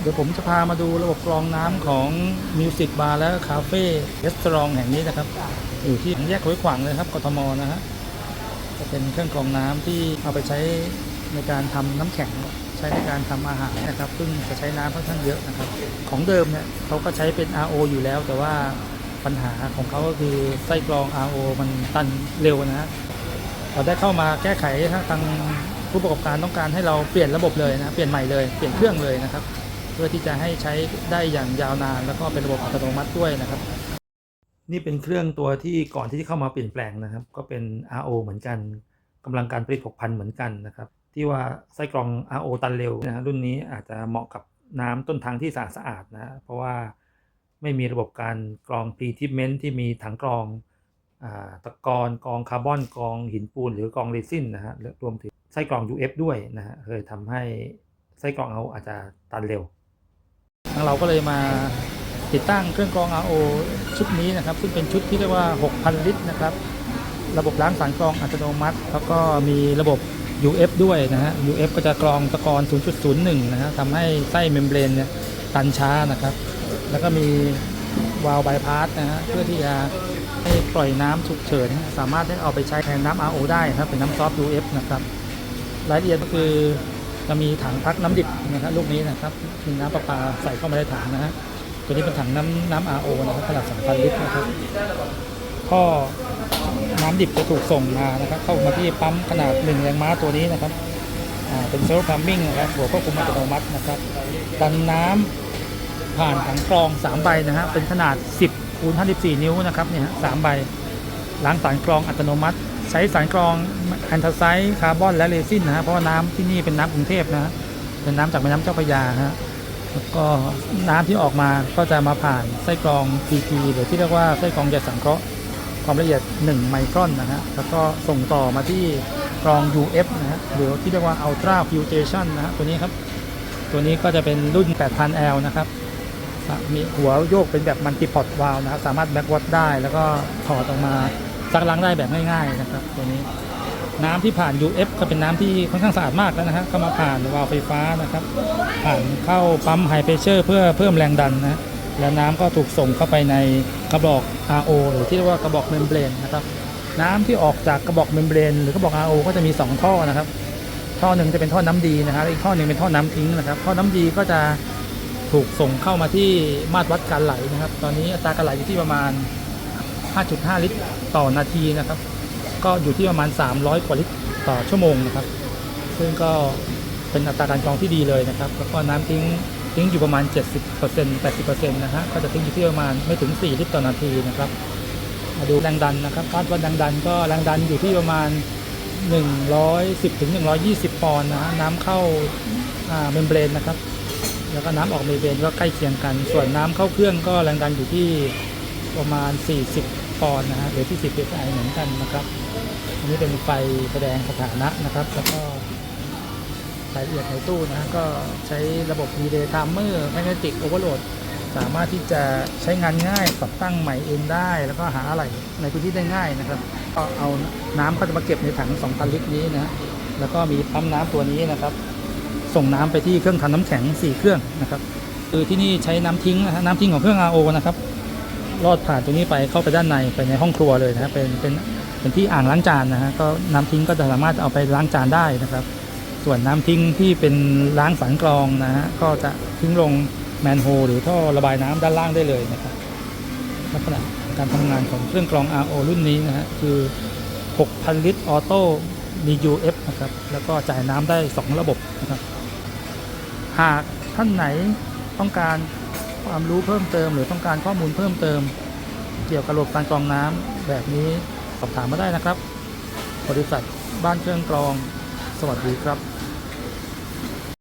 เดี๋ยวผมจะพามาดูระบบกรองน้ำของมิวสิกบาร์และคาเฟ่เรสตอรองแห่งนี้นะครับ อยู่ที่แยกห้วยขวางเลยครับกทมนะฮะจะเป็นเครื่องกรองน้ำที่เอาไปใช้ในการทำน้ำแข็งใช้ในการทำอาหารนะครับ ซึ่งจะใช้น้ำค่อนข้างเยอะนะครับ ของเดิมเนี่ยเขาก็ใช้เป็น RO อยู่แล้ว แต่ว่าปัญหาของเขาก็คือไส้กรอง RO มันตันเร็วนะฮะเราได้เข้ามาแก้ไขทางผู้ประกอบการต้องการให้เราเปลี่ยนระบบเลยนะเปลี่ยนใหม่เลยเปลี่ยนเครื่องเลยนะครับ พื่อที่จะให้ใช้ได้อย่างยาวนาน แล้วก็เป็นระบบอัตโนมัติด้วยนะครับ นี่เป็นเครื่องตัวที่ก่อนที่จะเข้ามาเปลี่ยนแปลงนะครับ ก็เป็น RO เหมือนกันกำลังการผลิต 6,000 เหมือนกันนะครับ ที่ว่าไส้กรอง RO ตันเร็วนะฮะรุ่นนี้อาจจะเหมาะกับน้ำต้นทางที่สะอาดสะอาดนะเพราะว่าไม่มีระบบการกรอง pre treatment ที่มีถังกรองอตะกอนกรองคาร์บอนกรองหินปูน หรือกรองเรซินนะฮะรวมถึงไส้กรอง UF ด้วยนะฮะเคยทำให้ไส้กรองเอาอาจจะตันเร็วางเราก็เลยมาติดตั้งเครื่องกรอง RO ชุดนี้นะครับ ซึ่งเป็นชุดที่เรียกว่า 6,000 ลิตรนะครับ ระบบล้างสารกรองอัตโนมัติ แล้วก็มีระบบ UF ด้วยนะฮะ UF ก็จะกรองตะกอน 0.01 นะฮะทำให้ไส้เมมเบรนเนี่ยตันช้านะครับ แล้วก็มีวาล์วบายพาสนะฮะ เพื่อที่จะให้ปล่อยน้ำฉุกเฉิน สามารถได้เอาไปใช้แทนน้ำ RO ได้นะครับ เป็นน้ำซอฟต์ UF นะครับ รายละเอียดก็คือ จะมีถังพักน้ำดิบนะครับลูกนี้นะครับมีน้ำประปาใส่เข้ามาในถังนะฮะตัวนี้เป็นถังน้ำน้ำ RO นะครับขนาด2,000 ลิตรนะครับท่อน้ำดิบจะถูกส่งมานะครับเข้ามาที่ปั๊มขนาด1แรงม้าตัวนี้นะครับเป็นเซลล์พัมมิ่งนะครับหัวควบคุมอัตโนมัตินะครับดันน้ำผ่านถังกรอง 3 ใบนะฮะเป็นขนาด 10คูณ54 นิ้วนะครับเนี่ยสามใบล้างสารกรองอัตโนมัติ ใช้สารกรองแอนทาไซด์คาร์บอนและเรซินนะฮะเพราะว่าน้ำที่นี่เป็นน้ำกรุงเทพนะฮะเป็นน้ำจากแม่น้ำเจ้าพระยาฮะแล้วก็น้ำที่ออกมาก็จะมาผ่านไส้กรอง PP หรือที่เรียกว่าไส้กรองใยสังเคราะห์ความละเอียด 1 ไมครอนนะฮะแล้วก็ส่งต่อมาที่กรอง UF นะฮะหรือที่เรียกว่า Ultra Filtration นะฮะตัวนี้ครับ ตัวนี้ก็จะเป็นรุ่น 8,000L นะครับมีหัวโยกเป็นแบบมันติพอตวาลนะสามารถแบ็กวัดได้แล้วก็ถอดออกมา ซักล้างได้แบบง่ายๆนะครับตัวนี้น้ำที่ผ่าน UF ก็เป็นน้ำที่ค่อนข้างสะอาดมากแล้วนะฮะเข้ามาผ่านวาล์วไฟฟ้านะครับ ผ่านเข้าปั๊มไฮเพรสเชอร์เพื่อเพิ่มแรงดันนะแล้วน้ำก็ถูกส่งเข้าไปในกระบอก RO หรือที่เรียกว่ากระบอกเมมเบรนนะครับ น้ำที่ออกจากกระบอกเมมเบรนหรือกระบอก RO ก็จะมี 2 ท่อนะครับ ท่อหนึ่งจะเป็นท่อน้ำดีนะครับอีกท่อหนึ่งเป็นท่อน้ำทิ้งนะครับ ท่อน้ำดีก็จะถูกส่งเข้ามาที่มาตรวัดการไหลนะครับ ตอนนี้อัตราการไหลอยู่ที่ประมาณ 5.5 ลิตรต่อนาทีนะครับ ก็อยู่ที่ประมาณ 300 กว่าลิตรต่อชั่วโมงนะครับ ซึ่งก็เป็นอัตราการกรองที่ดีเลยนะครับ แล้วก็น้ำทิ้งทิ้งอยู่ประมาณ 70% 80%นะฮะ ก็จะทิ้งอยู่ที่ประมาณไม่ถึง 4 ลิตรต่อนาทีนะครับมาดูแรงดันนะครับคาดว่าแรงดันก็แรงดันอยู่ที่ประมาณ 110ถึง120 ปอนด์นะฮะน้ำเข้าอ่าเมมเบรนนะครับ แล้วก็น้ำออกเมมเบรนก็ใกล้เคียงกัน ส่วนน้ำเข้าเครื่องก็แรงดันอยู่ที่ประมาณ 40 ปอนนะฮะหรือที่ 10 psi เหมือนกันนะครับ อันนี้เป็นไฟแสดงสถานะนะครับ แล้วก็รายละเอียดในตู้นะฮะก็ใช้ระบบ Relay Timer Magnetic Overload สามารถที่จะใช้งานง่ายปรับตั้งใหม่เองได้ แล้วก็หาอะไรในพื้นที่ได้ง่ายนะครับ ก็เอาน้ำก็จะมาเก็บในถัง 2,000 ลิตรนี้นะแล้วก็มีปั๊มน้ำตัวนี้นะครับ ส่งน้ำไปที่เครื่องทำน้ำแข็ง 4 เครื่องนะครับคือที่นี่ใช้น้ำทิ้งนะน้ำทิ้งของเครื่อง RO นะครับ ลอดผ่านตรงนี้ไปเข้าไปด้านในไปในห้องครัวเลยนะเป็นเป็นเป็นที่อ่างล้างจานนะฮะก็น้ำทิ้งก็จะสามารถเอาไปล้างจานได้นะครับ ส่วนน้ำทิ้งที่เป็นล้างสันกรองนะฮะก็จะทิ้งลงแมนโฮหรือท่อระบายน้ำด้านล่างได้เลยนะครับลักษณะการทำงานของเครื่องกรอง RO รุ่นนี้นะฮะคือ 6,000 ลิตรออโต้มี UF นะครับแล้วก็จ่ายน้ำได้ 2 ระบบนะครับหากท่านไหนต้องการ ความรู้เพิ่มเติม หรือต้องการข้อมูลเพิ่มเติม เกี่ยวกับระบบการกรองน้ำแบบนี้สอบถามมาได้นะครับ บริษัทบ้านเครื่องกรอง สวัสดีครับ